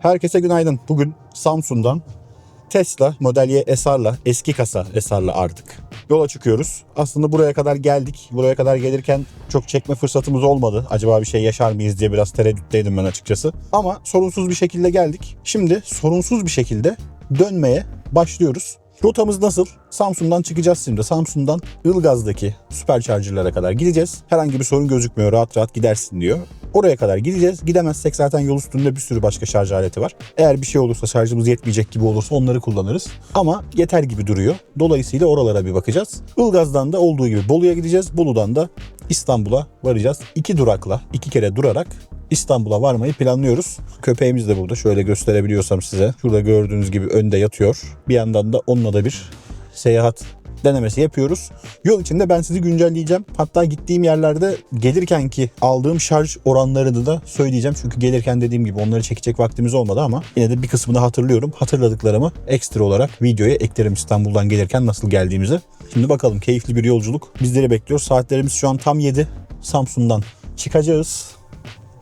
Herkese günaydın. Bugün Samsun'dan Tesla Model Y SR'la, eski kasa SR'la artık yola çıkıyoruz. Aslında buraya kadar geldik. Buraya kadar gelirken çok çekme fırsatımız olmadı. Acaba bir şey yaşar mıyız diye biraz tereddütteydim ben açıkçası. Ama sorunsuz bir şekilde geldik. Şimdi sorunsuz bir şekilde dönmeye başlıyoruz. Rotamız nasıl? Samsun'dan çıkacağız şimdi. Samsun'dan Ilgaz'daki süpercharger'lara kadar gideceğiz. Herhangi bir sorun gözükmüyor. Rahat rahat gidersin diyor. Oraya kadar gideceğiz. Gidemezsek zaten yol üstünde bir sürü başka şarj aleti var. Eğer bir şey olursa şarjımız yetmeyecek gibi olursa onları kullanırız. Ama yeter gibi duruyor. Dolayısıyla oralara bir bakacağız. Ilgaz'dan da olduğu gibi Bolu'ya gideceğiz. Bolu'dan da İstanbul'a varacağız. İki durakla, iki kere durarak İstanbul'a varmayı planlıyoruz. Köpeğimiz de burada. Şöyle gösterebiliyorsam size. Şurada gördüğünüz gibi önde yatıyor. Bir yandan da onunla da bir seyahat denemesi yapıyoruz. Yol içinde ben sizi güncelleyeceğim. Hatta gittiğim yerlerde gelirken ki aldığım şarj oranlarını da söyleyeceğim. Çünkü gelirken dediğim gibi onları çekecek vaktimiz olmadı ama yine de bir kısmını hatırlıyorum. Hatırladıklarımı ekstra olarak videoya eklerim İstanbul'dan gelirken nasıl geldiğimizi. Şimdi bakalım keyifli bir yolculuk bizleri bekliyor. Saatlerimiz şu an tam 7. Samsun'dan çıkacağız.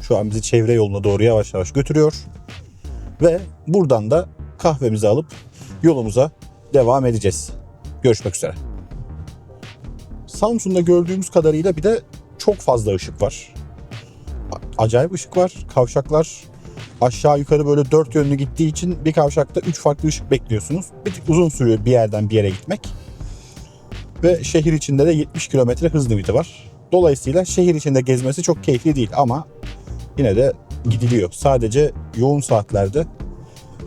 Şu an bizi çevre yoluna doğru yavaş yavaş götürüyor. Ve buradan da kahvemizi alıp yolumuza devam edeceğiz. Görüşmek üzere. Samsun'da gördüğümüz kadarıyla bir de çok fazla ışık var. Acayip ışık var. Kavşaklar aşağı yukarı böyle dört yönlü gittiği için bir kavşakta üç farklı ışık bekliyorsunuz. Bir tık uzun sürüyor bir yerden bir yere gitmek. Ve şehir içinde de 70 kilometre hız limiti var. Dolayısıyla şehir içinde gezmesi çok keyifli değil ama yine de gidiliyor. Sadece yoğun saatlerde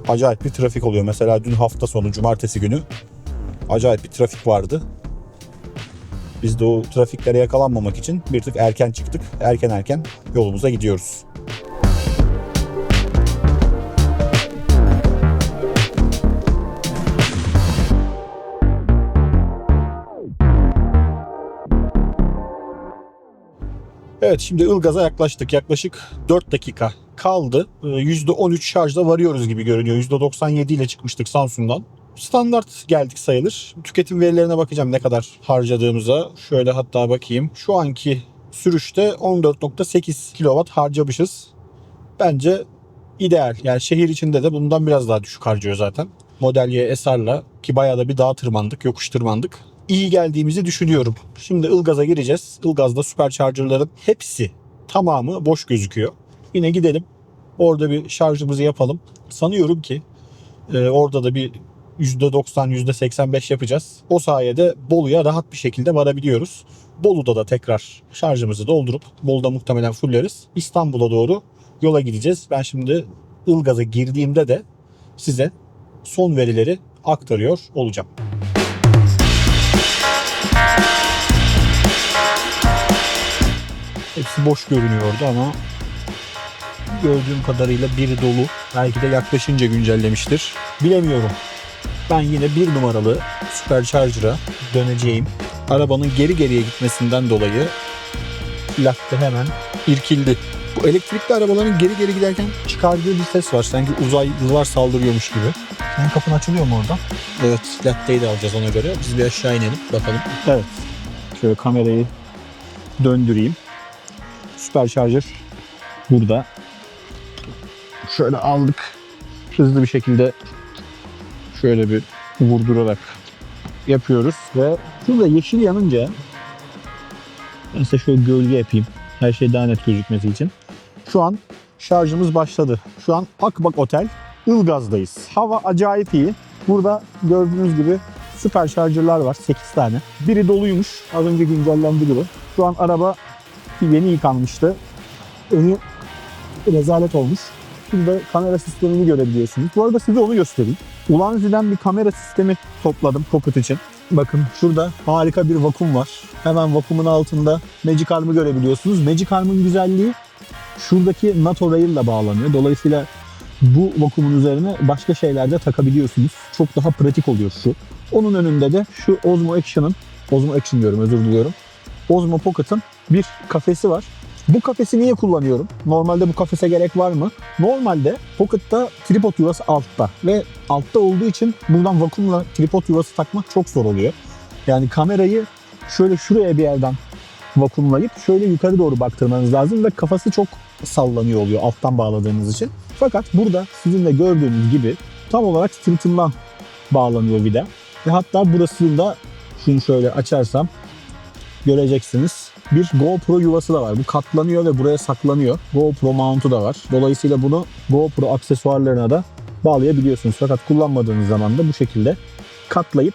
acayip bir trafik oluyor. Mesela dün hafta sonu cumartesi günü acayip bir trafik vardı. Biz de o trafiklere yakalanmamak için bir tık erken çıktık. Erken erken yolumuza gidiyoruz. Evet şimdi Ilgaz'a yaklaştık. Yaklaşık 4 dakika kaldı. Ee, %13 şarjda varıyoruz gibi görünüyor. %97 ile çıkmıştık Samsun'dan. Standart geldik sayılır. Tüketim verilerine bakacağım ne kadar harcadığımıza. Şöyle hatta bakayım. Şu anki sürüşte 14.8 kW harcamışız. Bence ideal. Yani şehir içinde de bundan biraz daha düşük harcıyor zaten. Model Y SR'la ki bayağı da bir dağ tırmandık, yokuş tırmandık. İyi geldiğimizi düşünüyorum. Şimdi Ilgaz'a gireceğiz. Ilgaz'da süpercharger'ların hepsi tamamı boş gözüküyor. Yine gidelim. Orada bir şarjımızı yapalım. Sanıyorum ki e, orada da bir %90, %85 yapacağız. O sayede Bolu'ya rahat bir şekilde varabiliyoruz. Bolu'da da tekrar şarjımızı doldurup Bolu'da muhtemelen fulleriz. İstanbul'a doğru yola gideceğiz. Ben şimdi Ilgaz'a girdiğimde de size son verileri aktarıyor olacağım. Hepsi boş görünüyordu ama gördüğüm kadarıyla biri dolu. Belki de yaklaşınca güncellemiştir. Bilemiyorum. Ben yine bir numaralı Supercharger'a döneceğim. Arabanın geri geriye gitmesinden dolayı latte hemen irkildi. Bu elektrikli arabaların geri geri giderken çıkardığı bir ses var. Sanki uzaylılar saldırıyormuş gibi. Senin kapın açılıyor mu orada? Evet. Latte'yi de alacağız ona göre. Biz bir aşağı inelim bakalım. Evet. Şöyle kamerayı döndüreyim. Supercharger burada. Şöyle aldık. Hızlı bir şekilde şöyle bir vurdurarak yapıyoruz ve şurada yeşil yanınca ben size şöyle gölge yapayım. Her şey daha net gözükmesi için. Şu an şarjımız başladı. Şu an Akbak Otel Ilgaz'dayız. Hava acayip iyi. Burada gördüğünüz gibi süper şarjırlar var 8 tane. Biri doluymuş. Az önce güncellendi gibi. Şu an araba yeni yıkanmıştı. Önü rezalet olmuş. Burada kamera sistemini görebiliyorsunuz. Bu arada size onu göstereyim. Ulanzi'den bir kamera sistemi topladım Pocket için. Bakın şurada harika bir vakum var. Hemen vakumun altında Magic Arm'ı görebiliyorsunuz. Magic Arm'ın güzelliği şuradaki NATO Rail ile bağlanıyor. Dolayısıyla bu vakumun üzerine başka şeyler de takabiliyorsunuz. Çok daha pratik oluyor şu. Onun önünde de şu Osmo Action'ın, Osmo Action diyorum özür diliyorum. Osmo Pocket'ın bir kafesi var. Bu kafesi niye kullanıyorum? Normalde bu kafese gerek var mı? Normalde Pocket'ta tripod yuvası altta ve altta olduğu için buradan vakumla tripod yuvası takmak çok zor oluyor. Yani kamerayı şöyle şuraya bir yerden vakumlayıp şöyle yukarı doğru baktırmanız lazım ve kafası çok sallanıyor oluyor alttan bağladığınız için. Fakat burada sizin de gördüğünüz gibi tam olarak sırtından bağlanıyor vida. Ve hatta burasında şunu şöyle açarsam göreceksiniz. Bir GoPro yuvası da var. Bu katlanıyor ve buraya saklanıyor. GoPro mountu da var. Dolayısıyla bunu GoPro aksesuarlarına da bağlayabiliyorsunuz. Fakat kullanmadığınız zaman da bu şekilde katlayıp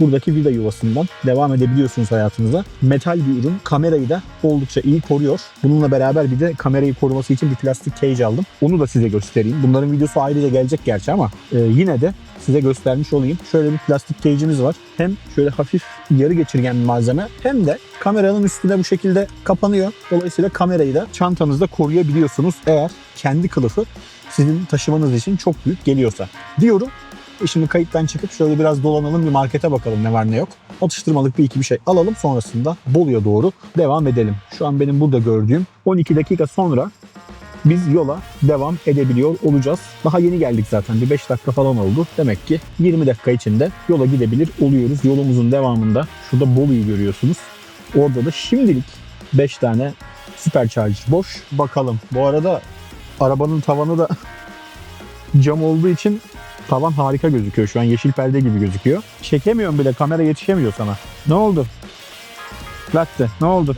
buradaki vida yuvasından devam edebiliyorsunuz hayatınıza. Metal bir ürün. Kamerayı da oldukça iyi koruyor. Bununla beraber bir de kamerayı koruması için bir plastik cage aldım. Onu da size göstereyim. Bunların videosu ayrıca gelecek gerçi ama e, yine de size göstermiş olayım. Şöyle bir plastik cage'imiz var. Hem şöyle hafif yarı geçirgen bir malzeme hem de kameranın üstüne bu şekilde kapanıyor. Dolayısıyla kamerayı da çantanızda koruyabiliyorsunuz eğer kendi kılıfı sizin taşımanız için çok büyük geliyorsa diyorum. E şimdi kayıttan çıkıp şöyle biraz dolanalım bir markete bakalım ne var ne yok. Atıştırmalık bir iki bir şey alalım sonrasında Bolu'ya doğru devam edelim. Şu an benim burada gördüğüm 12 dakika sonra biz yola devam edebiliyor olacağız. Daha yeni geldik zaten bir 5 dakika falan oldu. Demek ki 20 dakika içinde yola gidebilir oluyoruz. Yolumuzun devamında şurada Bolu'yu görüyorsunuz. Orada da şimdilik 5 tane Supercharger boş. Bakalım. Bu arada arabanın tavanı da cam olduğu için tavan harika gözüküyor. Şu an yeşil perde gibi gözüküyor. Çekemiyorum bile. Kamera yetişemiyor sana. Ne oldu? Latte. Ne oldu?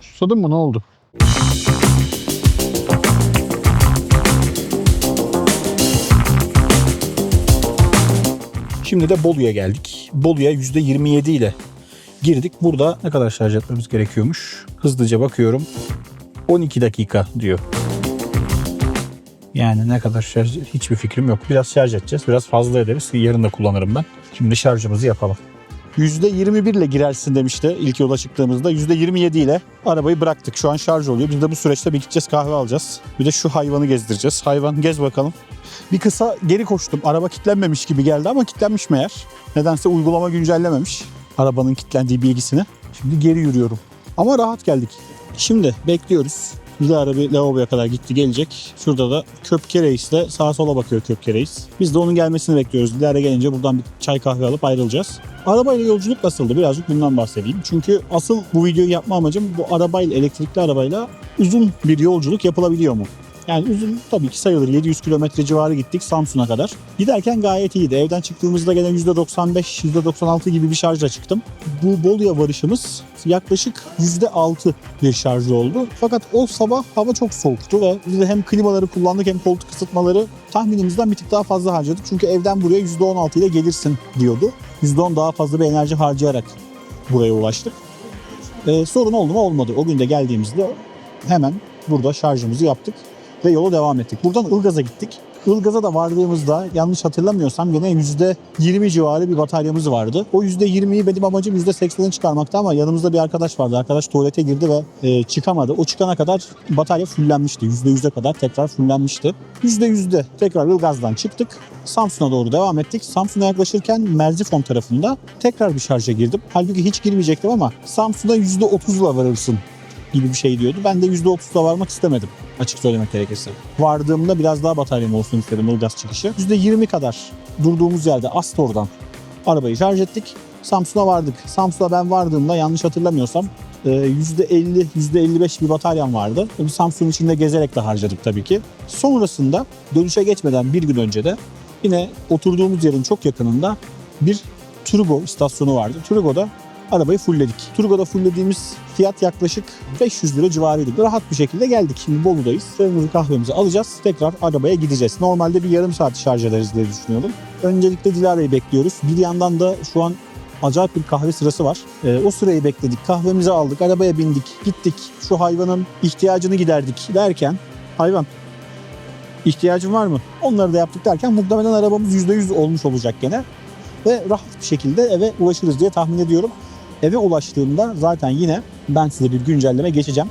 Susadın mı? Ne oldu? Şimdi de Bolu'ya geldik. Bolu'ya %27 ile girdik. Burada ne kadar şarj etmemiz gerekiyormuş? Hızlıca bakıyorum. 12 dakika diyor. Yani ne kadar şarj hiçbir fikrim yok. Biraz şarj edeceğiz. Biraz fazla ederiz. Yarın da kullanırım ben. Şimdi şarjımızı yapalım. %21 ile girersin demişti ilk yola çıktığımızda. %27 ile arabayı bıraktık. Şu an şarj oluyor. Biz de bu süreçte bir gideceğiz kahve alacağız. Bir de şu hayvanı gezdireceğiz. Hayvan gez bakalım. Bir kısa geri koştum. Araba kilitlenmemiş gibi geldi ama kilitlenmiş meğer. Nedense uygulama güncellememiş arabanın kilitlendiği bilgisini. Şimdi geri yürüyorum. Ama rahat geldik. Şimdi bekliyoruz. Dilara bir lavaboya kadar gitti gelecek. Şurada da Köpke Reis de sağa sola bakıyor Köpke Reis. Biz de onun gelmesini bekliyoruz. Dilara gelince buradan bir çay kahve alıp ayrılacağız. Arabayla yolculuk nasıldı? Birazcık bundan bahsedeyim. Çünkü asıl bu videoyu yapma amacım bu arabayla, elektrikli arabayla uzun bir yolculuk yapılabiliyor mu? Yani uzun tabii ki sayılır. 700 kilometre civarı gittik Samsun'a kadar. Giderken gayet iyiydi. Evden çıktığımızda gene %95, %96 gibi bir şarjla çıktım. Bu Bolu'ya varışımız yaklaşık %6 bir şarjı oldu. Fakat o sabah hava çok soğuktu ve biz de hem klimaları kullandık hem koltuk ısıtmaları tahminimizden bir tık daha fazla harcadık. Çünkü evden buraya %16 ile gelirsin diyordu. %10 daha fazla bir enerji harcayarak buraya ulaştık. Ee, sorun oldu mu olmadı. O gün de geldiğimizde hemen burada şarjımızı yaptık ve yola devam ettik. Buradan Ilgaz'a gittik. Ilgaz'a da vardığımızda yanlış hatırlamıyorsam yine %20 civarı bir bataryamız vardı. O %20'yi benim amacım %80'ini çıkarmaktı ama yanımızda bir arkadaş vardı. Arkadaş tuvalete girdi ve e, çıkamadı. O çıkana kadar batarya fullenmişti. %100'e kadar tekrar fullenmişti. %100'de tekrar Ilgaz'dan çıktık. Samsun'a doğru devam ettik. Samsun'a yaklaşırken Merzifon tarafında tekrar bir şarja girdim. Halbuki hiç girmeyecektim ama Samsun'a %30'la varırsın gibi bir şey diyordu. Ben de %30'la varmak istemedim açık söylemek gerekirse. Vardığımda biraz daha bataryam olsun istedim Ilgaz çıkışı. %20 kadar durduğumuz yerde Astor'dan arabayı şarj ettik. Samsun'a vardık. Samsun'a ben vardığımda yanlış hatırlamıyorsam %50, %55 bir bataryam vardı. Bunu Samsun'un içinde gezerek de harcadık tabii ki. Sonrasında dönüşe geçmeden bir gün önce de yine oturduğumuz yerin çok yakınında bir Turbo istasyonu vardı. Turbo'da arabayı fullledik. Turgo'da fulllediğimiz fiyat yaklaşık 500 lira civarıydı. Rahat bir şekilde geldik. Şimdi Bolu'dayız. Çayımızı kahvemizi alacağız. Tekrar arabaya gideceğiz. Normalde bir yarım saat şarj ederiz diye düşünüyordum. Öncelikle Dilara'yı bekliyoruz. Bir yandan da şu an acayip bir kahve sırası var. Ee, o süreyi bekledik. Kahvemizi aldık. Arabaya bindik. Gittik. Şu hayvanın ihtiyacını giderdik derken hayvan ihtiyacın var mı? Onları da yaptık derken muhtemelen arabamız %100 olmuş olacak gene. Ve rahat bir şekilde eve ulaşırız diye tahmin ediyorum. Eve ulaştığımda zaten yine ben size bir güncelleme geçeceğim.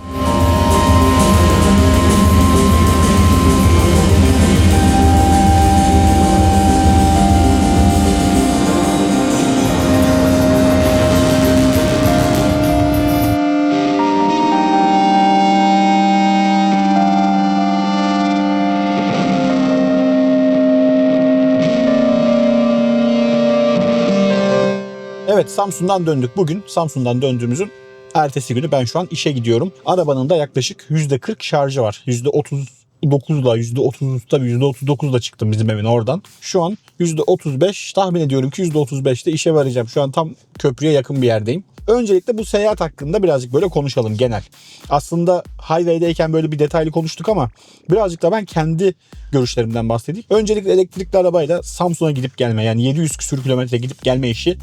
Samsun'dan döndük bugün. Samsun'dan döndüğümüzün ertesi günü ben şu an işe gidiyorum. Arabanın da yaklaşık %40 şarjı var. %39'la %30 tabii %39'la çıktım bizim evin oradan. Şu an %35 tahmin ediyorum ki %35'te işe varacağım. Şu an tam köprüye yakın bir yerdeyim. Öncelikle bu seyahat hakkında birazcık böyle konuşalım genel. Aslında highway'deyken böyle bir detaylı konuştuk ama birazcık da ben kendi görüşlerimden bahsedeyim. Öncelikle elektrikli arabayla Samsun'a gidip gelme yani 700 küsür kilometre gidip gelme işi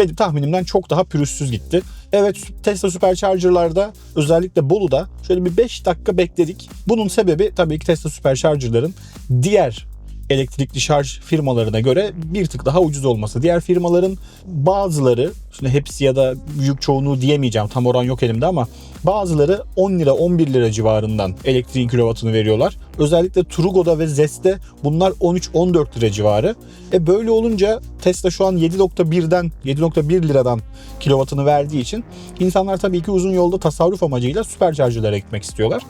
benim tahminimden çok daha pürüzsüz gitti. Evet Tesla Supercharger'larda özellikle Bolu'da şöyle bir 5 dakika bekledik. Bunun sebebi tabii ki Tesla Supercharger'ların diğer elektrikli şarj firmalarına göre bir tık daha ucuz olması. Diğer firmaların bazıları, şimdi hepsi ya da büyük çoğunluğu diyemeyeceğim tam oran yok elimde ama bazıları 10 lira 11 lira civarından elektriğin kilovatını veriyorlar. Özellikle Trugo'da ve Zest'te bunlar 13-14 lira civarı. E böyle olunca Tesla şu an 7.1'den 7.1 liradan kilovatını verdiği için insanlar tabii ki uzun yolda tasarruf amacıyla süpercharger'lara gitmek istiyorlar.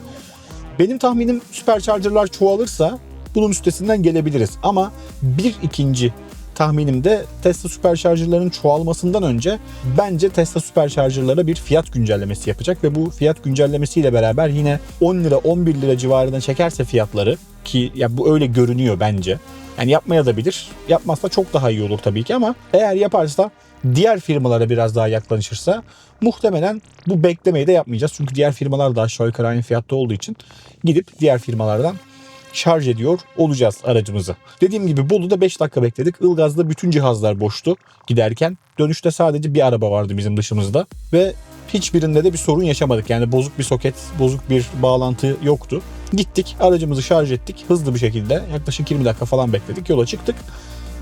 Benim tahminim süpercharger'lar çoğalırsa bunun üstesinden gelebiliriz. Ama bir ikinci tahminim de Tesla süperşarjörlerin çoğalmasından önce bence Tesla süperşarjörlere bir fiyat güncellemesi yapacak ve bu fiyat güncellemesiyle beraber yine 10 lira 11 lira civarına çekerse fiyatları ki ya bu öyle görünüyor bence. Yani yapmaya da bilir. Yapmazsa çok daha iyi olur tabii ki ama eğer yaparsa diğer firmalara biraz daha yaklaşırsa muhtemelen bu beklemeyi de yapmayacağız. Çünkü diğer firmalar da aşağı yukarı aynı fiyatta olduğu için gidip diğer firmalardan şarj ediyor olacağız aracımızı. Dediğim gibi Bolu'da 5 dakika bekledik. Ilgaz'da bütün cihazlar boştu giderken. Dönüşte sadece bir araba vardı bizim dışımızda ve hiçbirinde de bir sorun yaşamadık. Yani bozuk bir soket, bozuk bir bağlantı yoktu. Gittik, aracımızı şarj ettik hızlı bir şekilde. Yaklaşık 20 dakika falan bekledik. Yola çıktık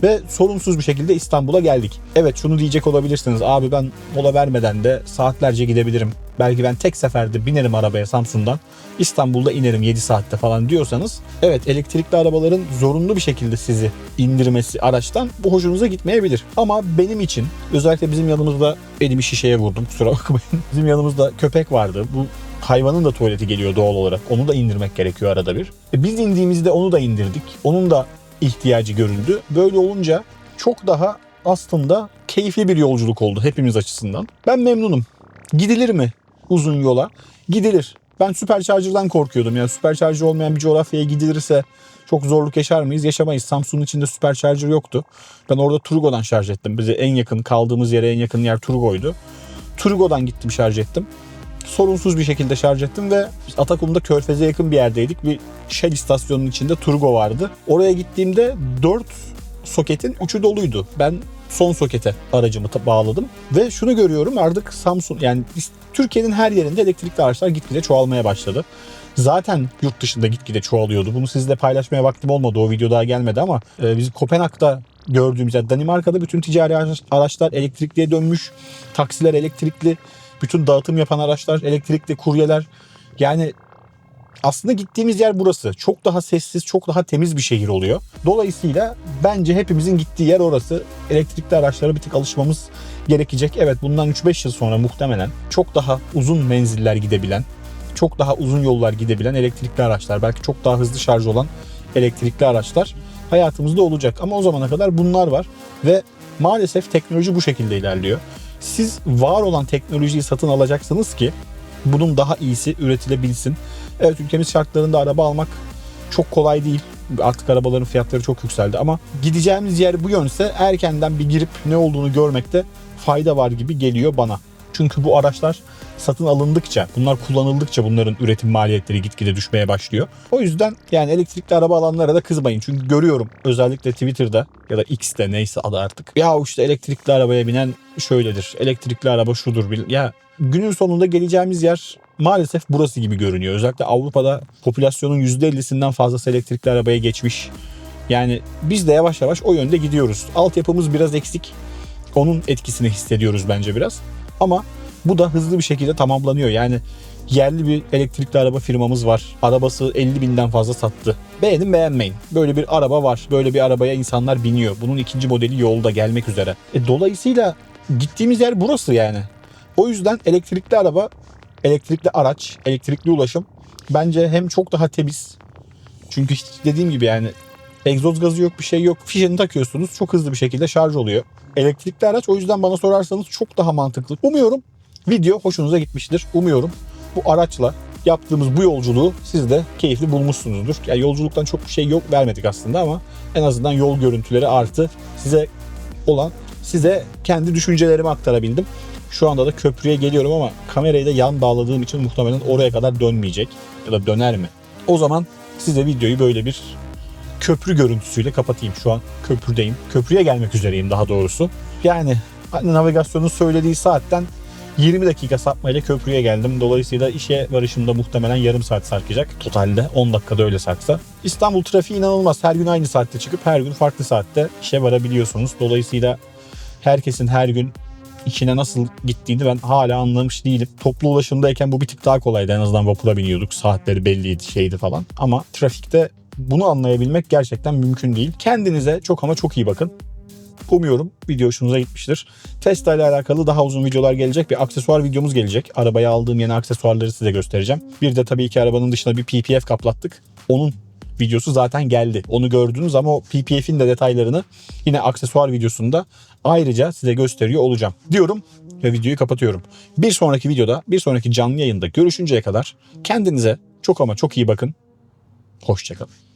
ve sorunsuz bir şekilde İstanbul'a geldik. Evet şunu diyecek olabilirsiniz. Abi ben mola vermeden de saatlerce gidebilirim. Belki ben tek seferde binerim arabaya Samsun'dan. İstanbul'da inerim 7 saatte falan diyorsanız evet elektrikli arabaların zorunlu bir şekilde sizi indirmesi araçtan bu hoşunuza gitmeyebilir. Ama benim için özellikle bizim yanımızda elimi şişeye vurdum kusura bakmayın. Bizim yanımızda köpek vardı. Bu hayvanın da tuvaleti geliyor doğal olarak. Onu da indirmek gerekiyor arada bir. E biz indiğimizde onu da indirdik. Onun da ihtiyacı görüldü. Böyle olunca çok daha aslında keyifli bir yolculuk oldu hepimiz açısından. Ben memnunum. Gidilir mi uzun yola? Gidilir. Ben süpercharger'dan korkuyordum. Yani süpercharger olmayan bir coğrafyaya gidilirse çok zorluk yaşar mıyız? Yaşamayız. Samsun'un içinde süpercharger yoktu. Ben orada Turgo'dan şarj ettim. Bize en yakın kaldığımız yere en yakın yer Turgo'ydu. Turgo'dan gittim şarj ettim. Sorunsuz bir şekilde şarj ettim ve Atakum'da Körfez'e yakın bir yerdeydik. Bir Shell istasyonunun içinde Turgo vardı. Oraya gittiğimde 4 soketin uçu doluydu. Ben son sokete aracımı bağladım ve şunu görüyorum artık Samsung yani Türkiye'nin her yerinde elektrikli araçlar gitgide çoğalmaya başladı. Zaten yurt dışında gitgide çoğalıyordu. Bunu sizle paylaşmaya vaktim olmadı. O video daha gelmedi ama e, biz Kopenhag'da gördüğümüz yani Danimarka'da bütün ticari araç- araçlar elektrikliye dönmüş. Taksiler elektrikli. Bütün dağıtım yapan araçlar elektrikli, kuryeler. Yani aslında gittiğimiz yer burası. Çok daha sessiz, çok daha temiz bir şehir oluyor. Dolayısıyla bence hepimizin gittiği yer orası. Elektrikli araçlara bir tık alışmamız gerekecek. Evet bundan 3-5 yıl sonra muhtemelen çok daha uzun menziller gidebilen, çok daha uzun yollar gidebilen elektrikli araçlar, belki çok daha hızlı şarj olan elektrikli araçlar hayatımızda olacak. Ama o zamana kadar bunlar var ve maalesef teknoloji bu şekilde ilerliyor. Siz var olan teknolojiyi satın alacaksınız ki bunun daha iyisi üretilebilsin. Evet ülkemiz şartlarında araba almak çok kolay değil. Artık arabaların fiyatları çok yükseldi ama gideceğimiz yer bu yönse erkenden bir girip ne olduğunu görmekte fayda var gibi geliyor bana. Çünkü bu araçlar satın alındıkça, bunlar kullanıldıkça bunların üretim maliyetleri gitgide düşmeye başlıyor. O yüzden yani elektrikli araba alanlara da kızmayın. Çünkü görüyorum özellikle Twitter'da ya da X'te neyse adı artık. Ya işte elektrikli arabaya binen şöyledir. Elektrikli araba şudur. Ya günün sonunda geleceğimiz yer maalesef burası gibi görünüyor. Özellikle Avrupa'da popülasyonun %50'sinden fazlası elektrikli arabaya geçmiş. Yani biz de yavaş yavaş o yönde gidiyoruz. Altyapımız biraz eksik. Onun etkisini hissediyoruz bence biraz. Ama bu da hızlı bir şekilde tamamlanıyor. Yani yerli bir elektrikli araba firmamız var. Arabası 50 binden fazla sattı. Beğenin beğenmeyin. Böyle bir araba var. Böyle bir arabaya insanlar biniyor. Bunun ikinci modeli yolda gelmek üzere. E, dolayısıyla gittiğimiz yer burası yani. O yüzden elektrikli araba, elektrikli araç, elektrikli ulaşım bence hem çok daha temiz. Çünkü dediğim gibi yani Egzoz gazı yok bir şey yok. Fişini takıyorsunuz çok hızlı bir şekilde şarj oluyor. Elektrikli araç o yüzden bana sorarsanız çok daha mantıklı. Umuyorum video hoşunuza gitmiştir. Umuyorum bu araçla yaptığımız bu yolculuğu siz de keyifli bulmuşsunuzdur. Yani yolculuktan çok bir şey yok vermedik aslında ama en azından yol görüntüleri artı size olan size kendi düşüncelerimi aktarabildim. Şu anda da köprüye geliyorum ama kamerayı da yan bağladığım için muhtemelen oraya kadar dönmeyecek. Ya da döner mi? O zaman size videoyu böyle bir köprü görüntüsüyle kapatayım. Şu an köprüdeyim. Köprüye gelmek üzereyim daha doğrusu. Yani hani navigasyonun söylediği saatten 20 dakika sapmayla köprüye geldim. Dolayısıyla işe varışımda muhtemelen yarım saat sarkacak. Totalde 10 dakikada öyle sarksa. İstanbul trafiği inanılmaz. Her gün aynı saatte çıkıp her gün farklı saatte işe varabiliyorsunuz. Dolayısıyla herkesin her gün içine nasıl gittiğini ben hala anlamış değilim. Toplu ulaşımdayken bu bir tık daha kolaydı. En azından vapura biniyorduk. Saatleri belliydi şeydi falan. Ama trafikte bunu anlayabilmek gerçekten mümkün değil. Kendinize çok ama çok iyi bakın. Umuyorum video hoşunuza gitmiştir. Tesla ile alakalı daha uzun videolar gelecek. Bir aksesuar videomuz gelecek. Arabaya aldığım yeni aksesuarları size göstereceğim. Bir de tabii ki arabanın dışına bir PPF kaplattık. Onun videosu zaten geldi. Onu gördünüz ama o PPF'in de detaylarını yine aksesuar videosunda ayrıca size gösteriyor olacağım. Diyorum ve videoyu kapatıyorum. Bir sonraki videoda, bir sonraki canlı yayında görüşünceye kadar kendinize çok ama çok iyi bakın. Hoşçakalın.